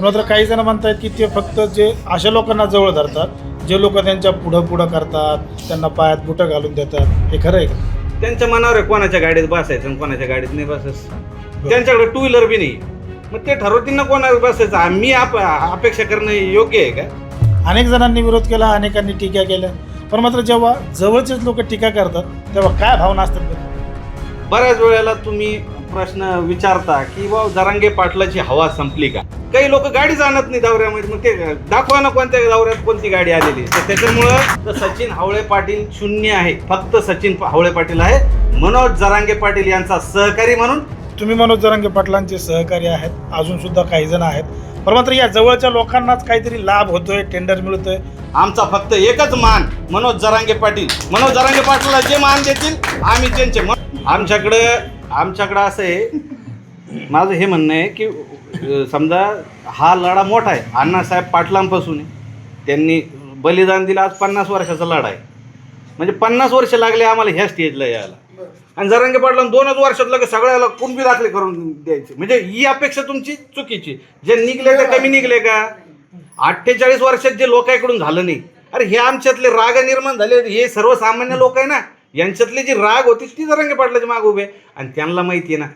पण मात्र काही जण म्हणतात की ते फक्त जे अशा लोकांना जवळ धरतात जे लोक त्यांच्या पुढं पुढं करतात त्यांना पायात बुटं घालून देतात हे खरं आहे का? त्यांच्या मनावर आहे कोणाच्या गाडीत बसायचं आणि कोणाच्या गाडीत नाही बसायचं. त्यांच्याकडे टू व्हीलर बी नाही. मग ते ठरवतील ना कोणावर बसायचं. आम्ही आप अपेक्षा करणं योग्य आहे का? अनेक जणांनी विरोध केला अनेकांनी टीका केल्या. पण मात्र जेव्हा जवळचेच लोक टीका करतात तेव्हा काय भावना असतात? बऱ्याच वेळेला तुम्ही प्रश्न विचारता की बा जरांगे पाटलाची हवा संपली का? काही लोक गाडी जाणत नाही दौऱ्यामध्ये मग ते दाखवा ना कोणत्या दौऱ्यात कोणती गाडी आलेली तर त्याच्यामुळं तर सचिन हावळे पाटील शून्य आहे. फक्त सचिन हावळे पाटील आहे. मनोज जरांगे पाटील यांचा सहकारी म्हणून. तुम्ही मनोज जरांगे पाटलांचे सहकारी आहेत. अजून सुद्धा काही जण आहेत. पण मात्र या जवळच्या लोकांनाच काहीतरी लाभ होतोय टेंडर मिळतोय. आमचा फक्त एकच मान मनोज जरांगे पाटील. मनोज जरांगे पाटीलला जे मान देतील आम्ही त्यांचे मन आमच्याकडं आमच्याकडं असं आहे माझं हे म्हणणं आहे की समजा हा लढा मोठा आहे अण्णासाहेब पाटलांपासून आहे. त्यांनी बलिदान दिलं आज पन्नास वर्षाचा लढा आहे. म्हणजे पन्नास वर्ष लागले आम्हाला ह्या स्टेजला यायला. आणि जरांगे पाटला दोनच वर्षात लगेच सगळ्याला कुणबी दाखले करून द्यायचे. म्हणजे ही अपेक्षा तुमची चुकीची. जे निघले ते कमी निघले का? अठ्ठेचाळीस वर्षात जे लोकांकडून झालं नाही. अरे हे आमच्यातले राग निर्माण झाले. हे सर्वसामान्य लोक आहे ना यांच्यातली जी राग होती ती जरांगे पाटलाच्या माग उभे. आणि त्यांना माहिती आहे ना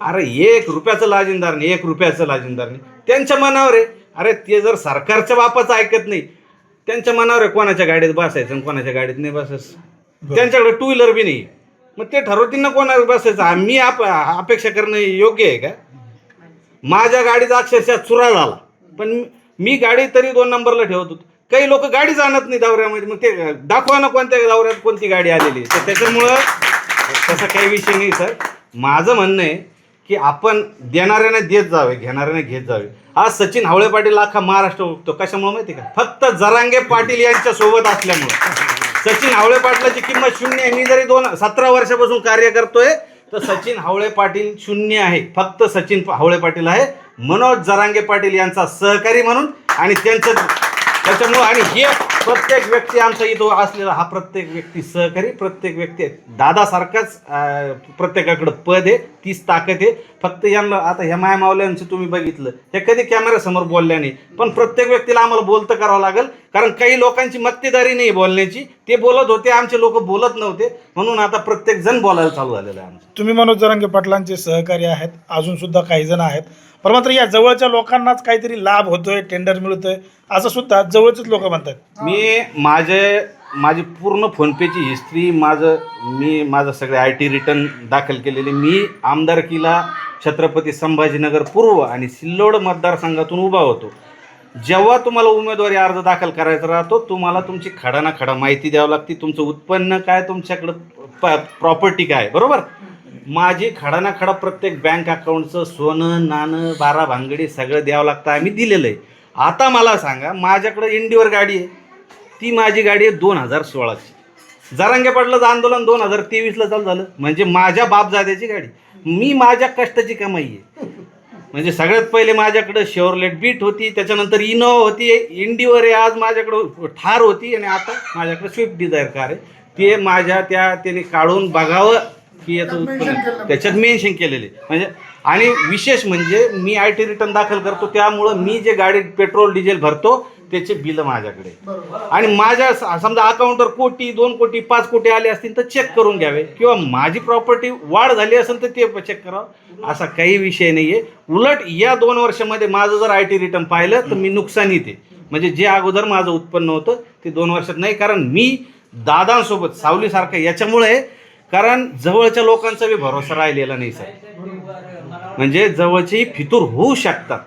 अरे एक रुपयाचं लाजिंदार नाही एक रुपयाचं लाजिंदार नाही त्यांच्या मनावर आहे. अरे ते जर सरकारच्या बापाचं ऐकत नाही त्यांच्या मनावर आहे कोणाच्या गाडीत बसायचं आणि कोणाच्या गाडीत नाही बसायचं. त्यांच्याकडे टू व्हीलर बी नाही. मग ते ठरवतील ना कोणावर बसायचं. आम्ही आप अपेक्षा करणं योग्य आहे का? माझ्या गाडीचा अक्षरशः चुरा झाला. पण मी गाडी तरी दोन नंबरला ठेवत होतो. काही लोक गाडी जाणत नाही दौऱ्यामध्ये. मग ते दाखवा ना कोणत्या दौऱ्यात कोणती गाडी आलेली तर त्याच्यामुळं तसा काही विषय नाही सर. माझं म्हणणं आहे की आपण देणाऱ्याने देत जावे घेणाऱ्याने घेत जावे. आज सचिन हावळे पाटील अख्खा महाराष्ट्र उठतो कशामुळे माहिती आहे का? फक्त जरांगे पाटील यांच्या सोबत असल्यामुळे. सचिन हावळे पाटलाची किंमत शून्य आहे. मी जरी दोन सतरा वर्षापासून कार्य करतोय तर सचिन हावळे पाटील शून्य आहे. फक्त सचिन हावळे पाटील आहे. मनोज जरांगे पाटील यांचा सहकारी म्हणून आणि त्यांचं त्याच्यामुळं आणि हे प्रत्येक व्यक्ती आमचा इथं असलेला हा प्रत्येक व्यक्ती सहकारी प्रत्येक व्यक्ती दादासारखाच प्रत्येकाकडं पद आहे तीच ताकद आहे. फक्त यांना आता ह्या माया मावल्यांचं तुम्ही बघितलं हे कधी कॅमेऱ्यासमोर बोलल्या नाही. पण प्रत्येक व्यक्तीला आम्हाला बोलतं करावं लागेल कारण काही लोकांची मक्तेदारी नाही बोलण्याची. ते बोलत होते आमचे लोक बोलत नव्हते. म्हणून आता प्रत्येक जण बोलायला चालू झालेलं आहे आमचं. तुम्ही मनोज जरांगे पाटलांचे सहकारी आहेत अजून सुद्धा काही जण आहेत. पर मात्र या जवळच्या लोकांनाच काहीतरी लाभ होतोय टेंडर मिळतोय असं सुद्धा जवळचेच लोक म्हणतात. मी माझे माझी पूर्ण फोनपेची हिस्ट्री माझं मी माझं सगळे आय टी रिटर्न दाखल केलेले मी आमदारकीला छत्रपती संभाजीनगर पूर्व आणि सिल्लोड मतदारसंघातून उभा होतो. जेव्हा तुम्हाला उमेदवारी अर्ज दाखल करायचा राहतो तुम्हाला तुमची खडा ना खडा माहिती द्यावं लागते तुमचं उत्पन्न काय तुमच्याकडं प प्रॉपर्टी काय बरोबर? माझी खडा ना खडा प्रत्येक बँक अकाउंटचं सोनं नाणं बारा भांगडी सगळं द्यावं लागतं आम्ही दिलेलं आहे. आता मला सांगा माझ्याकडं इंडिवर गाडी आहे. ती माझी गाडी आहे दोन हजार सोळाची. जरांगे पाटलाचं आंदोलन दोन हजार तेवीसला चालू झालं. म्हणजे माझ्या बापजाद्याची गाडी. मी माझ्या कष्टाची कमाई आहे. म्हणजे सगळ्यात पहिले माझ्याकडं शेवरलेट बीट होती त्याच्यानंतर इनोवा होती इंडिवर आहे आज माझ्याकडं ठार होती आणि आता माझ्याकडं स्विफ्ट डिझायर कार आहे. ते माझ्या त्या त्याने काढून बघावं. की याचं उत्पन्न. त्याच्यात मेन्शन केलेले. म्हणजे आणि विशेष म्हणजे मी आय टी रिटर्न दाखल करतो त्यामुळं मी जे गाडीत पेट्रोल डिझेल भरतो त्याचे बिल माझ्याकडे. आणि माझ्या समजा अकाउंटवर कोटी दोन कोटी पाच कोटी आले असतील तर चेक करून घ्यावे. किंवा माझी प्रॉपर्टी वाढ झाली असेल तर ते चेक करावं. असा काही विषय नाही आहे उलट या दोन वर्षामध्ये माझं जर आय टी रिटर्न पाहिलं तर मी नुकसानीत आहे म्हणजे जे अगोदर माझं उत्पन्न होतं ते दोन वर्षात नाही. कारण मी दादांसोबत सावलीसारखं याच्यामुळे कारण जवळच्या लोकांचा बी भरोसा राहिलेला नाही सर. म्हणजे जवळचेही फितूर होऊ शकतात.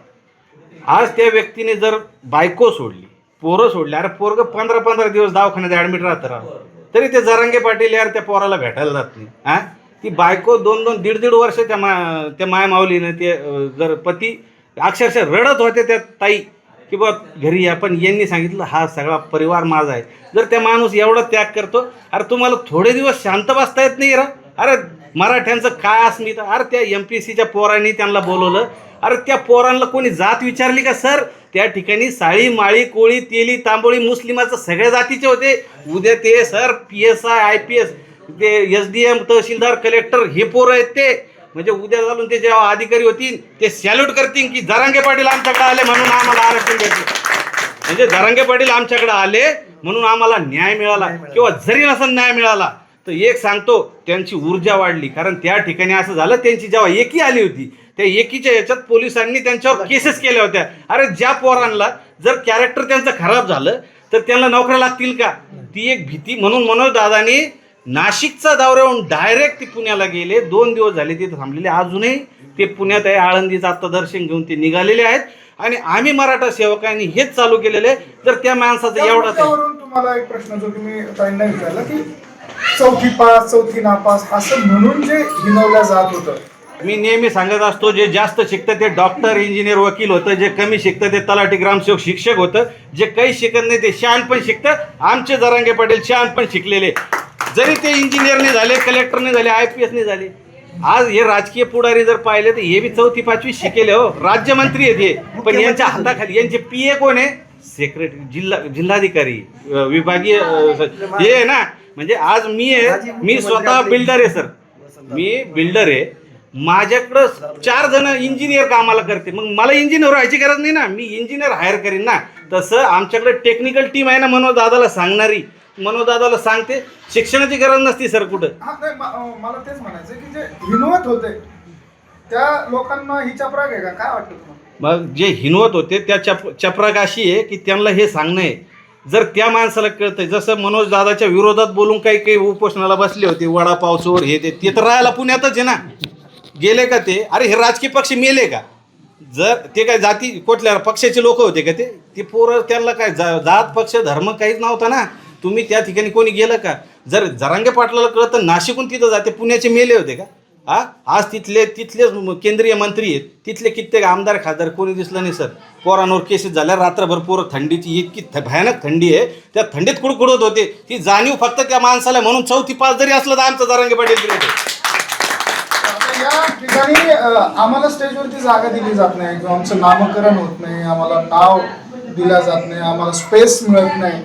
आज त्या व्यक्तीने जर बायको सोडली पोरं सोडली अरे पोरग पंधरा पंधरा दिवस दवाखान्यात ॲडमिट राहतं राव. तरी ते जरांगे पाटील यार त्या पोराला भेटायला जात नाही हा ती बायको दोन दोन दीड दीड वर्ष त्या मा त्या माया माऊलीनं ते जर पती अक्षरशः रडत होते त्या ताई. की बा घरी या पण यांनी सांगितलं हा सगळा परिवार माझा आहे. जर त्या माणूस एवढा त्याग करतो अरे तुम्हाला थोडे दिवस शांत बसता येत नाही रा. अरे मराठ्यांचं काय अस्मिता अरे त्या एम पी सीच्या पोरांनी त्यांना बोलवलं. अरे त्या पोरांना कोणी जात विचारली का सर? त्या ठिकाणी साळी माळी कोळी तेली तांबोळी मुस्लिमाचं सगळ्या जातीचे होते. उद्या ते sir P S I I P S ते S D M tehsildar collector हे पोरं आहेत ते. म्हणजे उद्या चालून ते जेव्हा अधिकारी होतील ते सॅल्यूट करतील की जरांगे पाटील आमच्याकडे आले म्हणून आम्हाला आरक्षण भेटलं म्हणजे जरांगे पाटील आमच्याकडे आले म्हणून आम्हाला न्याय मिळाला किंवा जरी नसेल न्याय मिळाला तर एक सांगतो त्यांची ऊर्जा वाढली. कारण त्या ठिकाणी असं झालं त्यांची जेव्हा एकी आली होती त्या एकीच्या याच्यात पोलिसांनी त्यांच्यावर केसेस केल्या होत्या. अरे ज्या पोरांना जर कॅरेक्टर त्यांचं खराब झालं तर त्यांना नोकऱ्या लागतील का? ती एक भीती म्हणून मनोज दादानी नाशिकचा दौऱ्याहून डायरेक्ट ते पुण्याला गेले. दोन दिवस झाले तिथे थांबलेले. अजूनही ते पुण्यात आहे. आळंदीचं आता दर्शन घेऊन ते निघालेले आहेत. आणि आम्ही मराठा सेवकांनी हेच चालू केलेले. जर त्या माणसाचं एवढा तुम्हाला एक प्रश्न जो तुम्ही ताईंना विचारला की चौथी पास चौथी नापास असं म्हणून जे हिनवलं जात होतं. मी नेहमी सांगत असतो जे जास्त शिकतं ते डॉक्टर इंजिनियर वकील होतं. जे कमी शिकतं ते तलाठी ग्रामसेवक शिक्षक होतं. जे काही शिकत नाही ते शान पण शिकतं. आमचे जरांगे पाटील शान पण शिकलेले. जरी ते इंजिनियरने झाले कलेक्टरने झाले आय पी एसने झाले आज हे राजकीय पुढारी जर पाहिले तर हे बी चौथी पाचवी शिकेले हो. राज्यमंत्री आहेत हे. पण यांच्या हाताखाली यांचे पी ए कोण आहे? सेक्रेटरी जिल्हा जिल्हाधिकारी विभागीय हे आहे ना. म्हणजे आज मी आहे मी स्वतः बिल्डर आहे सर. मी बिल्डर आहे. माझ्याकडं चार जण इंजिनियर कामाला करते मग मला इंजिनियर व्हायची गरज नाही ना. मी इंजिनियर हायर करीन ना. तसं आमच्याकडे टेक्निकल टीम आहे ना मनोज दादाला सांगणारी. मनोज दादाला सांगते शिक्षणाची गरज नसती सर कुठं. हा नाही म- अं, मला तेच म्हणायचं की जे हिनवत होते त्या लोकांना ही चपराक आहे का? काय वाटतं तुम्हाला? मग जे हिनवत होते त्या चप चपराक अशी आहे की त्यांना हे सांगणं आहे. जर त्या माणसाला कळतंय जसं मनोज दादाच्या विरोधात बोलून काही काही उपोषणाला बसले होते वडापाव चोर हे ते ते तर राहायला पुण्यातच आहे ना. गेले का ते? अरे हे राजकीय पक्ष मेले का? जर ते काय जाती कुठल्या पक्षाचे लोक होते का ते? ते पोरं त्यांना काय जा जात पक्ष धर्म काहीच नव्हता ना. तुम्ही त्या ठिकाणी कोणी गेलं का? जर जरांगे पाटलाला कळत तर नाशिकून तिथं जाते. पुण्याचे मेले होते का? हा? आज तिथले तिथलेच केंद्रीय मंत्री आहेत. तिथले कित्येक आमदार खासदार कोणी दिसलं नाही सर. पोरांवर केसेस झाल्या. रात्रभर पोरं थंडीची इतकी थ- भयानक थंडी आहे. त्या थंडीत कुडकुडत होते. ती जाणीव फक्त त्या माणसाला म्हणून चौथी पाच जरी असलं तर आमचं जरांगे पाटील या ठिकाणी आम्हाला स्टेजवरती जागा दिली जात नाही. किंवा आमचं नामकरण होत नाही. आम्हाला नाव दिला जात नाही आम्हाला स्पेस मिळत नाही.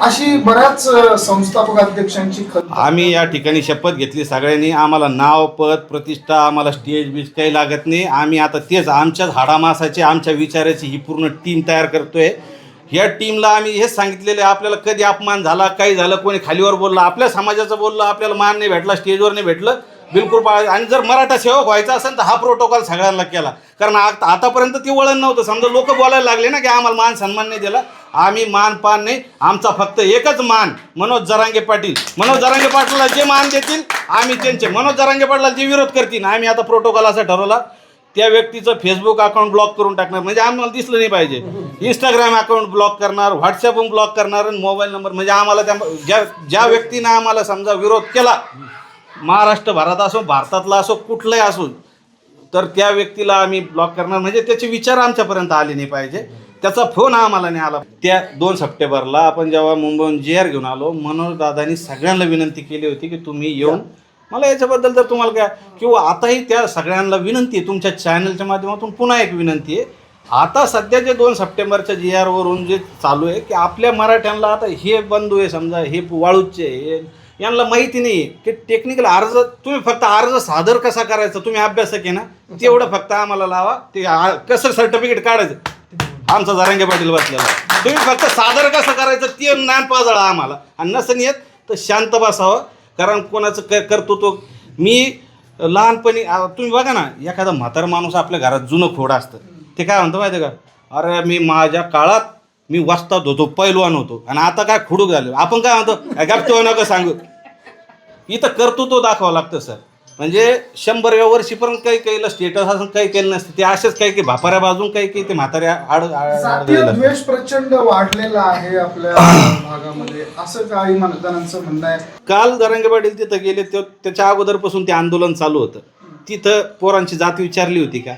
अशी बऱ्याच संस्थापक अध्यक्षांची आम्ही या ठिकाणी शपथ घेतली सगळ्यांनी. आम्हाला नाव पद प्रतिष्ठा आम्हाला स्टेज बीज काही लागत नाही. आम्ही आता तेच आमच्याच हाडामासाची आमच्या विचाराची ही पूर्ण टीम तयार करतोय. या टीमला आम्ही हेच सांगितलेलं आहे आपल्याला कधी अपमान झाला काही झालं कोणी खालीवर बोललं आपल्या समाजाचं बोललं आपल्याला मान नाही भेटला स्टेजवर नाही भेटलं. बिलकुल पाळायचं आणि जर मराठा सेवक व्हायचा असेल तर हा प्रोटोकॉल सगळ्यांना केला. कारण आता आतापर्यंत ते वळण नव्हतं. समजा लोक बोलायला लागले ना की आम्हाला मान सन्मान नाही दिला. आम्ही मान पान नाही. आमचा फक्त एकच मान मनोज जरांगे पाटील. मनोज जरांगे पाटलाला जे मान देतील आम्ही त्यांचे. मनोज जरांगे पाटलाला जे विरोध करतील आम्ही आता प्रोटोकॉल असा ठरवला. त्या व्यक्तीचं फेसबुक अकाउंट ब्लॉक करून टाकणार. म्हणजे आम्हाला दिसलं नाही पाहिजे. इंस्टाग्राम अकाउंट ब्लॉक करणार व्हॉट्सअप ब्लॉक करणार आणि मोबाईल नंबर म्हणजे आम्हाला त्या ज्या ज्या व्यक्तीनं आम्हाला समजा विरोध केला महाराष्ट्रभरात असो भारतातला असो कुठलाही असो तर त्या व्यक्तीला आम्ही ब्लॉक करणार. म्हणजे त्याचे विचार आमच्यापर्यंत आले नाही पाहिजे. त्याचा फोन आम्हाला नाही आला. त्या दोन सप्टेंबरला आपण जेव्हा मुंबईहून जे आर घेऊन आलो मनोज दादानी सगळ्यांना विनंती केली होती की तुम्ही येऊन मला याच्याबद्दल तर तुम्हाला काय? किंवा आताही त्या सगळ्यांना विनंती आहे. तुमच्या चॅनलच्या माध्यमातून पुन्हा एक विनंती आहे. आता सध्या जे दोन सप्टेंबरच्या जी आरवरून जे चालू आहे की आपल्या मराठ्यांना आता हे बंधू आहे समजा हे वाळूचे हे यांना माहिती नाही की टेक्निकल अर्ज तुम्ही फक्त अर्ज सादर कसा करायचा तुम्ही अभ्यासक आहे ना तेवढं फक्त आम्हाला लावा ते आ- कसं सर्टिफिकेट काढायचं? आमचा जरांगे पाटील बसलेला आहे. तुम्ही फक्त सादर कसं करायचं ते ज्ञान पाजळा आम्हाला. आणि नसं येत तर शांत बसावं कारण कोणाचं क कर्तृत्व मी लहानपणी आ, तुम्ही बघा ना एखादा म्हातारा माणूस आपल्या घरात जुनं खोड असतं. ते काय म्हणतो माहिती आहे का? अरे मी माझ्या काळात मी वस्तात होतो पैलवान होतो. आणि आता काय खुडूक झालं? आपण काय म्हणतो? गप नका सांगू. इथं कर्तृत्व दाखवावं लागतं सर. म्हणजे शंभर वर्षीपर्यंत काही काहीला स्टेटस असून काही केलं नसतं. ते असेच काही काही भापाऱ्या बाजून काही काही ते म्हाताऱ्या आड द्वेष प्रचंड वाढलेला आहे आपल्या भागामध्ये. असं काही जणांचं म्हणणं आहे? काल पाटील तिथं गेले त्याच्या अगोदरपासून ते आंदोलन चालू होतं. तिथं पोरांची जात विचारली होती का?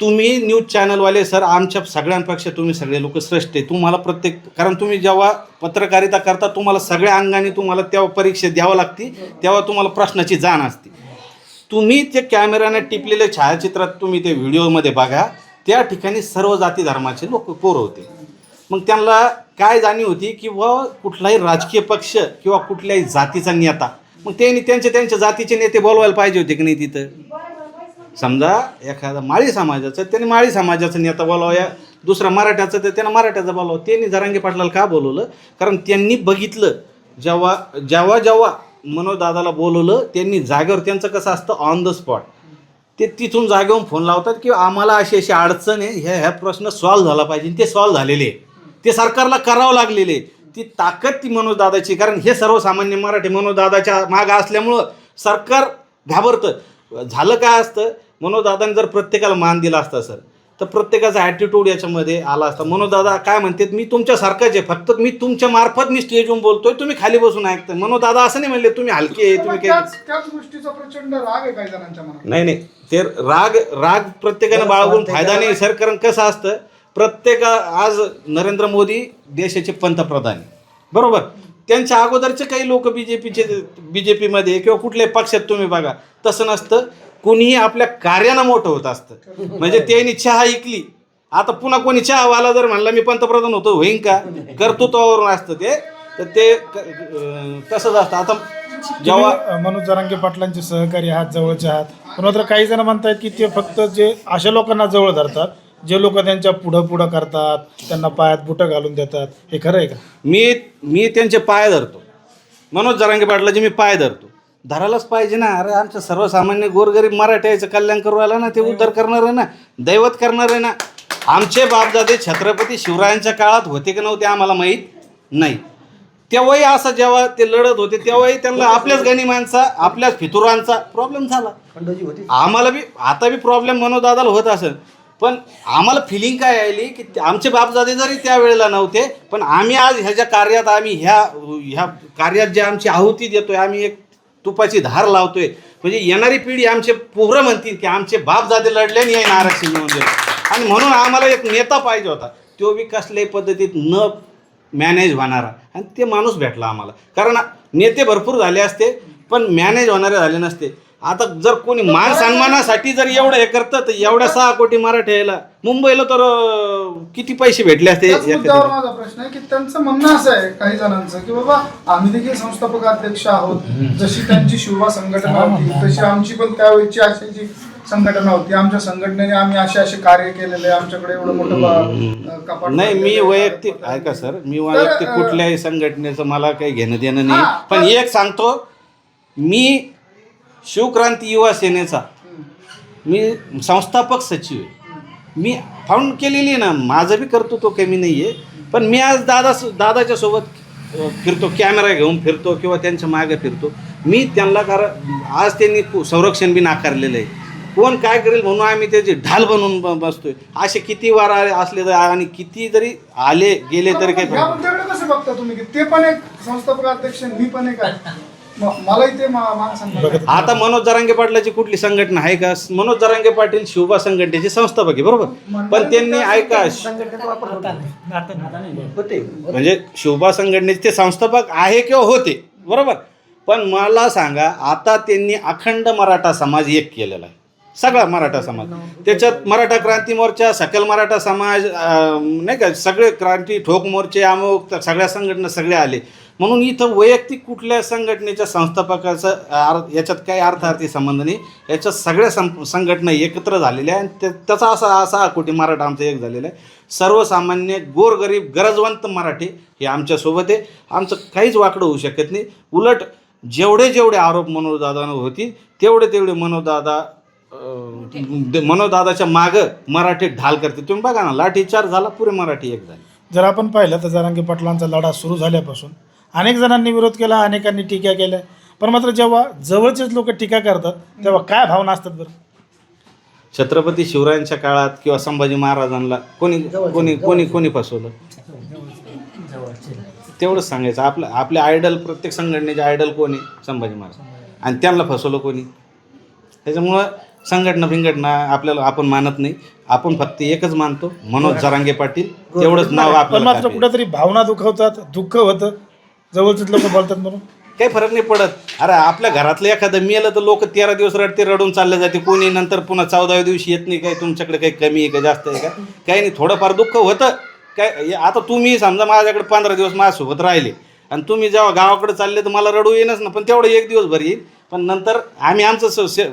तुम्ही न्यूज चॅनलवाले सर आमच्या सगळ्यांपेक्षा तुम्ही सगळे लोक श्रेष्ठ आहे. तुम्हाला प्रत्येक कारण तुम्ही जेव्हा पत्रकारिता करता तुम्हाला सगळ्या अंगाने तुम्हाला तेव्हा परीक्षा द्यावं लागते तेव्हा तुम्हाला प्रश्नाची जाण असते. तुम्ही ते कॅमेऱ्याने टिपलेले छायाचित्रात तुम्ही ते व्हिडिओमध्ये बघा त्या ठिकाणी सर्व जाती धर्माचे लोक पोर होते. मग त्यांना काय जाणीव होती की व कुठलाही राजकीय पक्ष किंवा कुठल्याही जातीचा नेता मग त्यांनी त्यांच्या त्यांच्या जातीचे नेते बोलवायला पाहिजे होते की नाही तिथं? समजा एखादा माळी समाजाचं त्याने माळी समाजाचा नेता बोलावया दुसरा मराठ्याचं तर त्यानं मराठ्याचा बोलावं. त्यांनी जरांगे पाटलाला का बोलवलं? कारण त्यांनी बघितलं जेव्हा जेव्हा जेव्हा मनोजदादाला बोलवलं त्यांनी जागेवर त्यांचं कसं असतं? ऑन द स्पॉट ते तिथून जागेवरून फोन लावतात की आम्हाला अशी अशी अडचण आहे ह्या ह्या प्रश्न सॉल्व्ह झाला पाहिजे ते सॉल्व्ह झालेले आहे ते सरकारला करावं लागलेले आहे. ती ताकद ती मनोजदादाची कारण हे सर्वसामान्य मराठी मनोजदादाच्या मागं असल्यामुळं सरकार घाबरतं. झालं काय असतं? मनोजदादाने जर प्रत्येकाला मान दिला असता सर तर प्रत्येकाचा ॲटिट्यूड याच्यामध्ये आला असता. मनोजदादा काय म्हणतात मी तुमच्यासारखाच आहे. फक्त मी तुमच्या मार्फत मी स्टेजवरून बोलतोय. तुम्ही खाली बसून ऐकताय. मनोजदादा असं नाही म्हणले तुम्ही हलके आहे तुम्ही काही त्याच त्याच गोष्टीचा प्रचंड राग आहे काही जणांच्या मनात. नाही नाही. ते राग राग प्रत्येकानं बाळगून फायदा नाही सर कारण कसं असतं? प्रत्येक आज नरेंद्र मोदी देशाचे पंतप्रधान आहे. बरोबर? त्यांच्या अगोदरचे काही लोक बी जे पीचे बी जे पीमध्ये किंवा कुठल्याही पक्षात तुम्ही बघा तसं नसतं. कुणीही आपल्या कार्यानं मोठं होत असतं. म्हणजे त्यांनी चहा ऐकली आता पुन्हा कोणी चहावाला जर म्हणला मी पंतप्रधान होतो होईन का? कर्तृत्वावरून असतं ते. तर ते तसंच असतं. आता जेव्हा मनोज जरांगे पाटलांचे सहकारी आहात जवळचे आहात. पण मात्र काही जण म्हणतात की ते फक्त जे अशा लोकांना जवळ धरतात जे लोक त्यांच्या पुढं पुढं करतात त्यांना पायात बुटं घालून देतात हे खरं आहे का? मी मी त्यांचे पाय धरतो. मनोज जरांगे पाटलाचे मी पाय धरतो. धरायलाच पाहिजे ना. अरे आमचं सर्वसामान्य गोरगरीब मराठ्याचं कल्याण करू आला ना ते उद्धार करणार आहे ना दैवत करणार आहे ना. आमचे बापदादे छत्रपती शिवरायांच्या काळात होते की नव्हते आम्हाला माहीत नाही. तेव्हाही असं जेव्हा ते लढत होते तेव्हाही त्यांना आपल्याच गणिमांचा आपल्याच फितुरांचा प्रॉब्लेम झाला. आम्हाला बी आता बी प्रॉब्लेम मनोदादाला होत असेल. पण आम्हाला फिलिंग काय आली की ते- आमचे बापजादे जरी त्यावेळेला नव्हते पण आम्ही आज ह्याच्या कार्यात आम्ही ह्या ह्या कार्यात जे आमची आहुती देतोय आम्ही एक तुपाची धार लावतोय. म्हणजे येणारी पिढी आमचे पोरं म्हणतील की आमचे बापजादे लढले आणि याने आरक्षण मिळवून दिलं. आणि म्हणून आम्हाला एक नेता पाहिजे होता. तो बी कसल्याही पद्धतीत न मॅनेज होणारा. आणि ते माणूस भेटला आम्हाला. कारण नेते भरपूर झाले असते पण मॅनेज होणारे झाले नसते. आता जर कोणी मान सन्मानासाठी जर एवढं हे करतं तर एवढ्या सहा कोटी मराठ्याला मुंबईला तर अं, किती पैसे भेटले असते त्याच मुद्द्यावर एखाद्या- माझा प्रश्न आहे की त्यांचं म्हणणं असं आहे काही जणांचं की बाबा आम्ही देखील संस्थापक अध्यक्ष आहोत. जशी त्यांची शिवबा संघटना होती तशी आमची पण त्यावेळची अशाची संघटना होती आमच्या संघटनेने आम्ही असे असे कार्य केलेले आहे. आमच्याकडे एवढं मोठं बा- कपाट नाही मी भरलेलं आहे. वैयक्तिक ऐका सर मी वैयक्तिक अं, कुठल्याही संघटनेचं मला काही घेणं देणं हा, नाही पण पण- एक सांगतो मी शिवक्रांती युवा सेनेचा. मी संस्थापक सचिव आहे. मी फाउंड केलेली आहे ना माझं बी कर्तृत्व कमी नाही आहे पण मी आज दादा दादाच्या सोबत फिरतो कॅमेरा घेऊन फिरतो किंवा त्यांच्या मागे फिरतो. मी त्यांना कारण आज त्यांनी संरक्षण बी नाकारलेलं आहे. कोण काय करेल म्हणून आम्ही त्याची ढाल बनवून बसतोय. असे किती वार आले असले तर आणि किती जरी आले गेले तरी काही ते पण एक संस्थापक अध्यक्ष मी पण एक आता मनोज जरांगे पाटलाची कुठली संघटना आहे का? मनोज जरांगे पाटील शिवबा संघटनेचे संस्थापक आहे बरोबर? पण त्यांनी ऐका म्हणजे शिवबा संघटनेचे ते संस्थापक आहे किंवा होते बरोबर? पण मला सांगा आता त्यांनी अखंड मराठा समाज एक केलेला आहे. सगळा मराठा समाज. त्याच्यात मराठा क्रांती मोर्चा सकल मराठा समाज नाही का? सगळे क्रांती ठोक मोर्चे अमुक तर सगळ्या संघटना सगळे आले. म्हणून इथं वैयक्तिक कुठल्या संघटनेच्या संस्थापकाचं आर- याच्यात काही अर्थार्थी संबंध नाही. याच्यात सगळ्या सं संघटना एकत्र झालेल्या आहे आणि त्या- त्याचा असा असा कोटी मराठा आमचा एक झालेला आहे. सर्वसामान्य गोरगरीब गरजवंत मराठी हे आमच्यासोबत आहे. आमचं काहीच वाकडं होऊ शकत नाही. उलट जेवढे जेवढे आरोप मनोजदादांवर होतील तेवढे तेवढे मनोजदादा मनोजदादाच्या मागं मराठी ढाल करते तुम्ही बघा ना लाठीचार झाला पुरे मराठी एक झाली. जर आपण पाहिलं तर जरांगे पाटलांचा लढा सुरू झाल्यापासून अनेक जणांनी विरोध केला अनेकांनी टीका केल्या. पण मात्र जेव्हा जवळचेच लोक टीका करतात तेव्हा काय भावना असतात बरं? छत्रपती शिवरायांच्या काळात किंवा संभाजी महाराजांना कोणी कोणी कोणी कोणी फसवलं? तेवढंच सांगायचं. आपलं आपले आयडल प्रत्येक संघटनेचे आयडल कोणी संभाजी महाराज. आणि त्यांना फसवलं कोणी? त्याच्यामुळं संघटना बिंघटना आपल्याला आपण मानत नाही. आपण फक्त एकच मानतो. मनोज जरांगे पाटील. तेवढंच नाव पण आपल्याला मात्र. कुठेतरी भावना दुखवतात दुःख होतं. जवळचेच लोक बोलतात म्हणून. काही फरक नाही पडत. अरे आपल्या घरातलं एखादं मेलं तर लोक तेरा दिवस रडते रडून चालले जाते. कोणी नंतर पुन्हा चौदाव्या दिवशी येत नाही काय तुमच्याकडे काही कमी आहे का जास्त आहे का? काही नाही थोडंफार दुःख होतं. काय आता तुम्ही समजा माझ्याकडे पंधरा दिवस माझ्यासोबत राहिले. आणि तुम्ही जेव्हा गावाकडे चालले तर मला रडू येईनच ना पण तेवढं एक दिवस भर येईल. पण नंतर आम्ही आमचं स- से-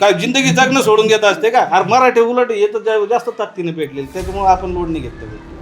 काय जिंदगी जगणं सोडून घेत असते का? अरे मराठी उलट येतं जा- जास्त ताकदीने पेटलेली त्याच्यामुळे आपण लोड नाही घेतलं